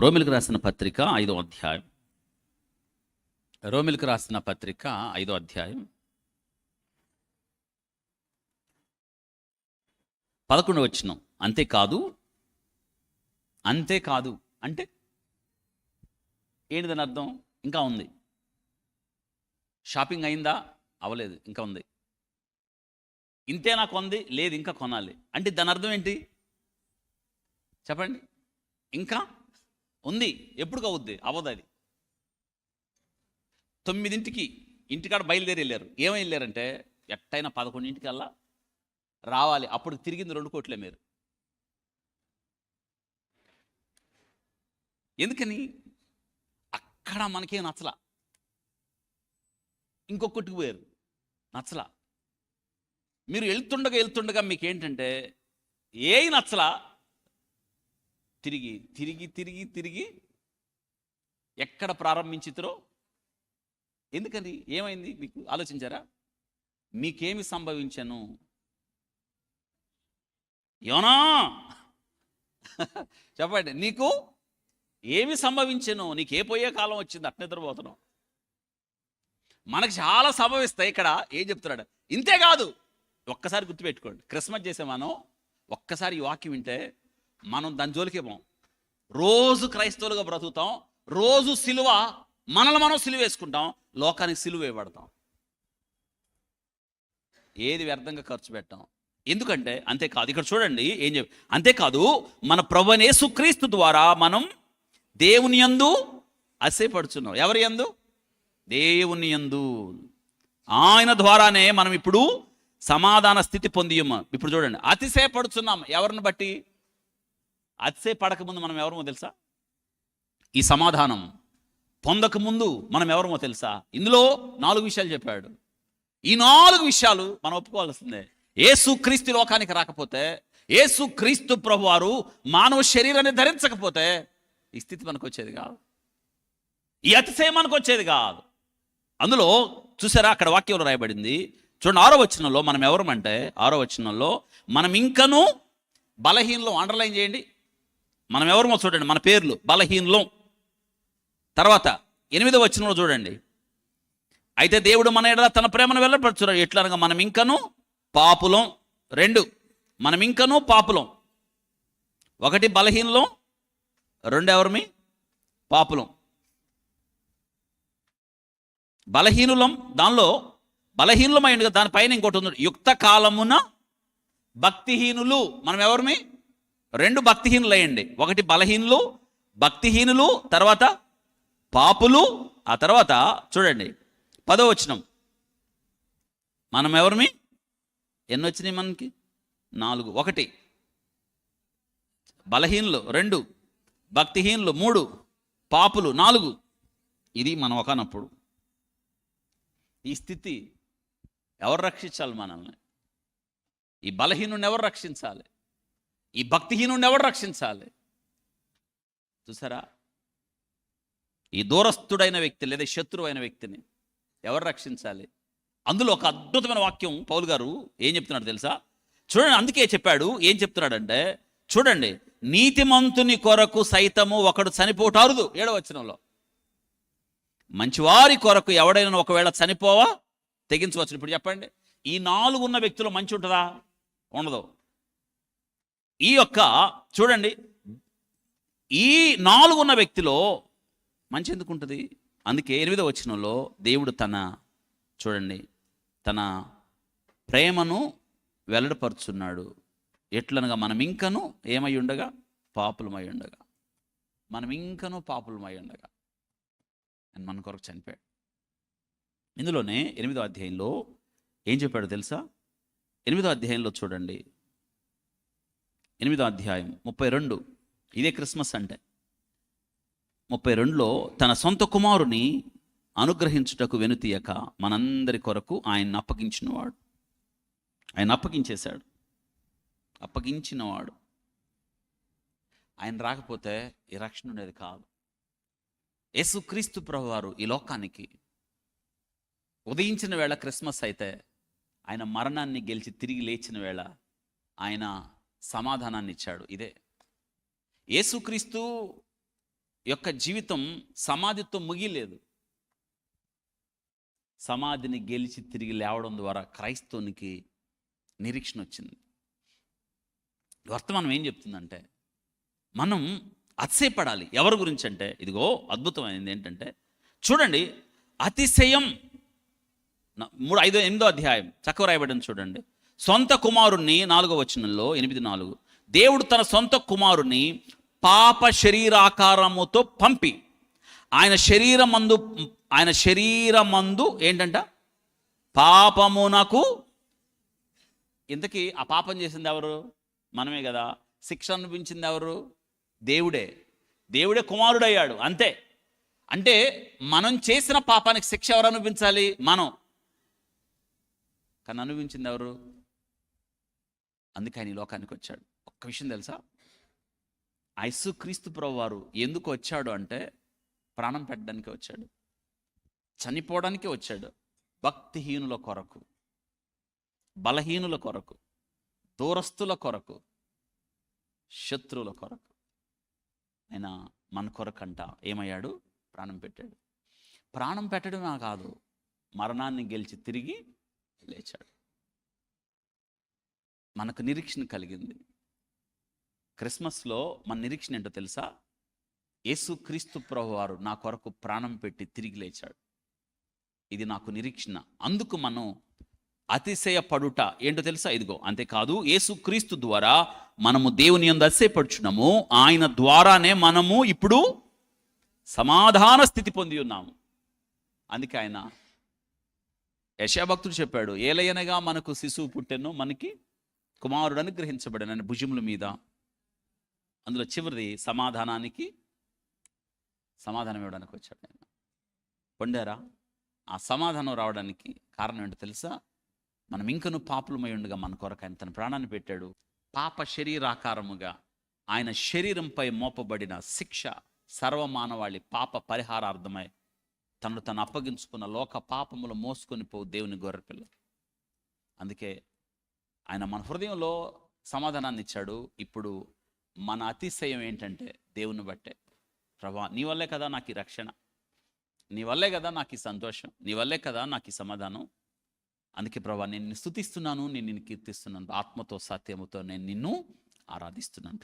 రోమిలకు రాసిన పత్రిక ఐదో అధ్యాయం. రోమిలకు రాసిన పత్రిక ఐదో అధ్యాయం. పదకొండు వచ్చిన అంతేకాదు అంతేకాదు అంటే ఏంటిదని అర్థం? ఇంకా ఉంది. షాపింగ్ అయిందా? అవలేదు ఇంకా ఉంది. ఇంతే నాకు ఉంది లేదు ఇంకా కొనాలి. అంటే దాని అర్థం ఏంటి? చెప్పండి. ఇంకా? ఉంది. ఎప్పుడు అవుద్ది అవ్వదు అది. తొమ్మిదింటికి ఇంటికాడ బయలుదేరి వెళ్ళారు. ఏమై వెళ్ళారంటే ఎట్టయినా పదకొండింటికల్లా రావాలి. అప్పుడు తిరిగింది రెండు కోట్లే మీరు. ఎందుకని? అక్కడ మనకేం నచ్చలా. ఇంకొకటికి పోయారు. నచ్చలా. మీరు వెళ్తుండగా వెళ్తుండగా మీకు ఏంటంటే ఏ నచ్చలా తిరిగి తిరిగి తిరిగి తిరిగి ఎక్కడ ప్రారంభించితురో? ఎందుకని? ఏమైంది? మీకు ఆలోచించారా? మీకేమి సంభవించను? యోనా! చెప్పండి. నీకు ఏమి సంభవించను? నీకు ఏ పోయే కాలం వచ్చింది అట్నే నిద్రపోతున్నావు మనకు చాలా సంభవిస్తాయి ఇక్కడ. ఏం చెప్తున్నాడు? ఇంతే కాదు. ఒక్కసారి గుర్తుపెట్టుకోండి. క్రిస్మస్ చేసే మనం ఒక్కసారి ఈ వాక్యం వింటే మనం దాని జోలికి పోం. రోజు క్రైస్తవులుగా బ్రతుకుతాం రోజు సిలువ మనల్ని మనం సిలువ వేసుకుంటాం లోకానికి సిలువ వేయబడతాం ఏది వ్యర్థంగా ఖర్చు పెట్టాం? ఎందుకంటే అంతేకాదు ఇక్కడ చూడండి ఏం చెప్ అంతేకాదు మన ప్రభునే సుక్రీస్తు ద్వారా మనం దేవుని యందు అసేపడుచున్నాం ఎవరి యందు? దేవుని యందు. ఆయన ద్వారానే మనం ఇప్పుడు సమాధాన స్థితి పొందియము. ఇప్పుడు చూడండి అతిశయపడుచున్నాం. ఎవరిని బట్టి? అతిశయపడక పడకముందు మనం ఎవరమో తెలుసా? ఈ సమాధానం పొందకముందు మనం ఎవరమో తెలుసా? ఇందులో నాలుగు విషయాలు చెప్పాడు. ఈ నాలుగు విషయాలు మనం ఒప్పుకోవాల్సిందే. ఏసు క్రీస్తు లోకానికి రాకపోతే ఏసు క్రీస్తు ప్రభు వారు మానవ శరీరాన్ని ధరించకపోతే ఈ స్థితి మనకు వచ్చేది కాదు. ఈ అతిశయం మనకు వచ్చేది కాదు. అందులో చూసారా? అక్కడ వాక్యంలో రాయబడింది. చూడండి ఆరో వచనంలో మనం ఎవరమంటే ఆరో వచనంలో మనం ఇంకనూ బలహీనలో అండర్లైన్ చేయండి. మనం ఎవరమో చూడండి మన పేర్లు. బలహీనలం. తర్వాత ఎనిమిదో వచ్చినలో చూడండి. అయితే దేవుడు మన ఎడల తన ప్రేమను వెళ్ళపరచున్నాడు ఎట్లనగా మనం ఇంకను పాపులం. రెండు మనం ఇంకను పాపులం. ఒకటి బలహీనలం రెండు ఎవరిమి? పాపులం. బలహీనులం దానిలో బలహీనులమైంది దానిపైన ఇంకోటి ఉంది. యుక్త కాలమున భక్తిహీనులు. మనం ఎవరిమి? రెండు భక్తిహీనులయ్యండి. ఒకటి బలహీనులు భక్తిహీనులు తర్వాత పాపులు ఆ తర్వాత చూడండి పదో వచనం. మనం ఎవరిమి ఎన్ని వచ్చినాయి మనకి? నాలుగు. ఒకటి. బలహీనులు రెండు. భక్తిహీనులు మూడు. పాపులు నాలుగు. ఇది మనం ఒకనప్పుడు. ఈ స్థితి ఎవరు రక్షించాలి మనల్ని? ఈ బలహీనుని ఎవరు రక్షించాలి? ఈ భక్తిహీనుడిని ఎవడు రక్షించాలి? చూసారా? ఈ దూరస్థుడైన వ్యక్తి లేదా శత్రువైన వ్యక్తిని ఎవరు రక్షించాలి? అందులో ఒక అద్భుతమైన వాక్యం పౌలు గారు ఏం చెప్తున్నాడు తెలుసా? చూడండి అందుకే చెప్పాడు ఏం చెప్తున్నాడంటే చూడండి నీతిమంతుని కొరకు సైతము ఒకడు చనిపోటారుదు ఏడవ వచనంలో. మంచివారి కొరకు ఎవడైనా ఒకవేళ చనిపోవా? తెగించవచ్చు ఇప్పుడు చెప్పండి ఈ నాలుగు ఉన్న వ్యక్తులు మంచి ఉంటుందా? ఉండదు. ఈ యొక్క చూడండి ఈ నాలుగు ఉన్న వ్యక్తిలో మంచి ఎందుకు ఉంటుంది? అందుకే ఎనిమిదో వచనంలో దేవుడు తన చూడండి తన ప్రేమను వెల్లడపరుచున్నాడు. ఎట్లనగా మనం ఇంకను ఏమై ఉండగా? పాపులమై ఉండగా. మనం ఇంకను పాపులమై ఉండగా. అని మన కొరకు చనిపోయాడు. ఇందులోనే ఎనిమిదో అధ్యాయంలో ఏం చెప్పాడో తెలుసా? ఎనిమిదో అధ్యాయంలో చూడండి. ఎనిమిదో అధ్యాయం ముప్పై రెండు. ఇదే క్రిస్మస్ అంటే. ముప్పై రెండులో తన సొంత కుమారుని అనుగ్రహించుటకు వెనుతీయక మనందరి కొరకు ఆయన అప్పగించినవాడు. ఆయన అప్పగించేశాడు. అప్పగించినవాడు. ఆయన రాకపోతే ఈ రక్షణ ఉండేది కాదు. యేసుక్రీస్తు ప్రభువారు ఈ లోకానికి ఉదయించిన వేళ క్రిస్మస్ అయితే ఆయన మరణాన్ని గెలిచి తిరిగి లేచిన వేళ ఆయన సమాధానాన్ని ఇచ్చాడు ఇదే. యేసుక్రీస్తు యొక్క జీవితం సమాధితో ముగిలేదు సమాధిని గెలిచి తిరిగి లేవడం ద్వారా క్రైస్తవునికి నిరీక్షణ వచ్చింది వర్తమానం ఏం చెప్తుందంటే మనం అతిశయపడాలి. ఎవరి గురించి అంటే ఇదిగో అద్భుతమైనది ఏంటంటే చూడండి అతిశయం. మూడు ఐదో ఎనిమిదో అధ్యాయం చక్కవ రాయబడిన చూడండి. సొంత కుమారుణ్ణి నాలుగో వచనంలో ఎనిమిది నాలుగు. దేవుడు తన సొంత కుమారుని పాప శరీరాకారముతో పంపి ఆయన శరీరమందు ఆయన శరీరమందు ఏంటంట? పాపమునకు ఇంతకీ ఆ పాపం చేసింది ఎవరు? మనమే కదా శిక్ష అనిపించింది ఎవరు? దేవుడే. దేవుడే కుమారుడయ్యాడు అంతే. అంటే మనం చేసిన పాపానికి శిక్ష ఎవరు అనిపించాలి మనం. కానీ అనిపించింది ఎవరు? అందుకే ఆయన ఈ లోకానికి వచ్చాడు. ఒక్క విషయం తెలుసా? ఐసు క్రీస్తు ప్రభు వారు ఎందుకు వచ్చాడు అంటే ప్రాణం పెట్టడానికి వచ్చాడు. చనిపోవడానికి వచ్చాడు. భక్తిహీనుల కొరకు బలహీనుల కొరకు దూరస్తుల కొరకు శత్రువుల కొరకు. ఆయన మన కొరకంట ఏమయ్యాడు? ప్రాణం పెట్టాడు. ప్రాణం పెట్టడమే కాదు మరణాన్ని గెలిచి తిరిగి లేచాడు. మనకు నిరీక్షణ కలిగింది. క్రిస్మస్లో మన నిరీక్షణ ఏంటో తెలుసా? యేసుక్రీస్తు ప్రభు వారు నా కొరకు ప్రాణం పెట్టి తిరిగి లేచాడు. ఇది నాకు నిరీక్షణ. అందుకు మనం అతిశయపడుట ఏంటో తెలుసా? ఇదిగో అంతేకాదు యేసుక్రీస్తు ద్వారా మనము దేవుని యందు అతిశయపడుచున్నాము. ఆయన ద్వారానే మనము ఇప్పుడు సమాధాన స్థితి పొంది ఉన్నాము. అందుకే ఆయన యశాభక్తుడు చెప్పాడు ఏలయనగా మనకు శిశువు పుట్టెను మనకి కుమారుడు అనుగ్రహించబడిన భుజముల మీద. అందులో చివరిది సమాధానానికి సమాధానం ఇవ్వడానికి వచ్చాడు నేను. పొండారా ఆ సమాధానం రావడానికి కారణం ఏంటో తెలుసా? మనం ఇంకను పాపులమై ఉండగా మన కొరకు ఆయన తన ప్రాణాన్ని పెట్టాడు. పాప శరీరాకారముగా ఆయన శరీరంపై మోపబడిన శిక్ష సర్వమానవాళి పాప పరిహారార్థమై తను తను అప్పగించుకున్న లోక పాపములు మోసుకొని పో దేవుని గొర్రెపిల్ల. అందుకే ఆయన మన హృదయంలో సమాధానాన్ని ఇచ్చాడు. ఇప్పుడు మన అతిశయం ఏంటంటే దేవుని బట్టే. ప్రభా నీ వల్లే కదా నాకు ఈ రక్షణ. నీ వల్లే కదా నాకు ఈ సంతోషం. నీ వల్లే కదా నాకు ఈ సమాధానం. అందుకే ప్రభా నేను స్థుతిస్తున్నాను నేను నిన్ను కీర్తిస్తున్నాను. ఆత్మతో సత్యముతో నేను నిన్ను ఆరాధిస్తున్నాను.